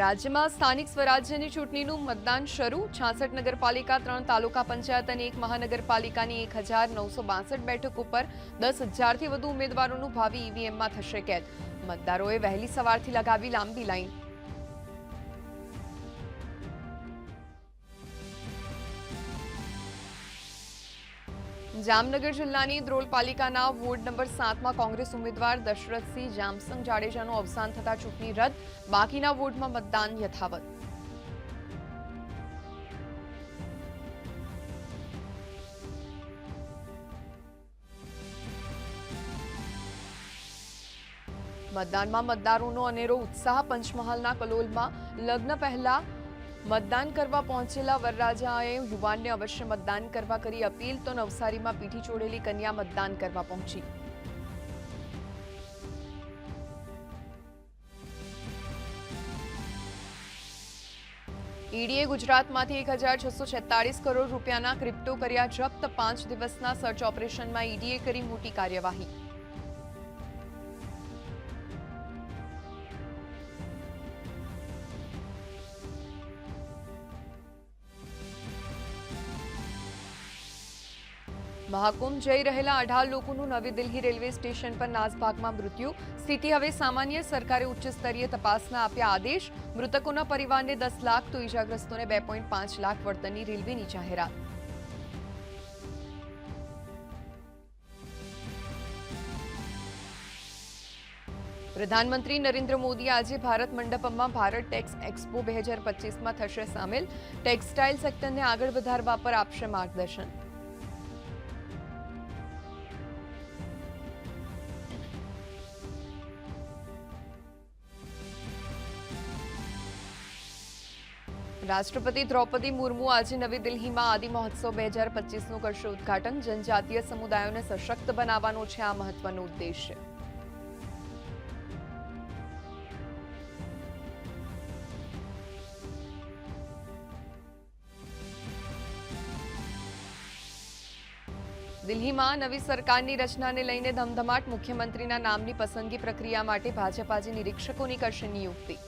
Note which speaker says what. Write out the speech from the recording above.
Speaker 1: રાજ્યમાં સ્થાનિક સ્વરાજ્યની ચૂંટણીનું મતદાન શરૂ. છાસઠ નગરપાલિકા, ત્રણ તાલુકા પંચાયત અને એક મહાનગરપાલિકાની એક હજાર નવસો બાસઠ બેઠક ઉપર દસ હજારથી વધુ ઉમેદવારોનું ભાવિ ઈવીએમમાં થશે કેદ. મતદારોએ વહેલી સવારથી લગાવી લાંબી લાઈન. જામનગર જિલ્લાની દ્રોલ પાલિકાના વોર્ડ નંબર સાતમાં કોંગ્રેસ ઉમેદવાર દશરથસિંહ જામસંગ જાડેજાનું અવસાન થતા ચૂંટણી રદ, બાકીના વોર્ડમાં મતદાન યથાવત. મતદાનમાં મતદારોનો અનેરો ઉત્સાહ પંચમહાલના કલોલમાં, લગ્ન પહેલા મતદાન કરવા પહોંચેલા વરરાજાએ યુવાનને અવશ્ય મતદાન કરવા કરી અપીલ, તો નવસારીમાં પીઠી ચોડેલી કન્યા મતદાન કરવા પહોંચી. ઈડીએ ગુજરાતમાંથી એક હજાર છસો છેતાળીસ કરોડ રૂપિયાના ક્રિપ્ટો કર્યા જપ્ત, પાંચ દિવસના સર્ચ ઓપરેશનમાં ઈડીએ કરી મોટી કાર્યવાહી. મહાકુંભ જઈ રહેલા અઢાર લોકોનું નવી દિલ્હી રેલવે સ્ટેશન પર નાસભાગમાં મૃત્યુ. સ્થિતિ હવે સામાન્ય. સરકારે ઉચ્ચ સ્તરીય તપાસના આપ્યા આદેશ. મૃતકોના પરિવારને દસ લાખ તો ઇજાગ્રસ્તોને બે લાખ વળતરની રેલવેની જાહેરાત. પ્રધાનમંત્રી નરેન્દ્ર મોદી આજે ભારત મંડપમમાં ભારત ટેક્સ એક્સપો બે હજાર પચીસમાં થશે સામેલ. ટેક્સટાઇલ સેક્ટરને આગળ વધારવા પર આપશે માર્ગદર્શન. રાષ્ટ્રપતિ દ્રૌપદી મુર્મુ આજે નવી દિલ્હીમાં આદિ મહોત્સવ બે હજાર પચીસનું કરશે ઉદઘાટન. જનજાતીય સમુદાયોને સશક્ત બનાવવાનો છે આ મહત્વનો ઉદ્દેશ્ય દિલ્હીમાં નવી સરકારની રચનાને લઈને ધમધમાટ મુખ્યમંત્રીના નામની પસંદગી પ્રક્રિયા માટે ભાજપ આજે નિરીક્ષકોની કરશે નિયુક્તિ.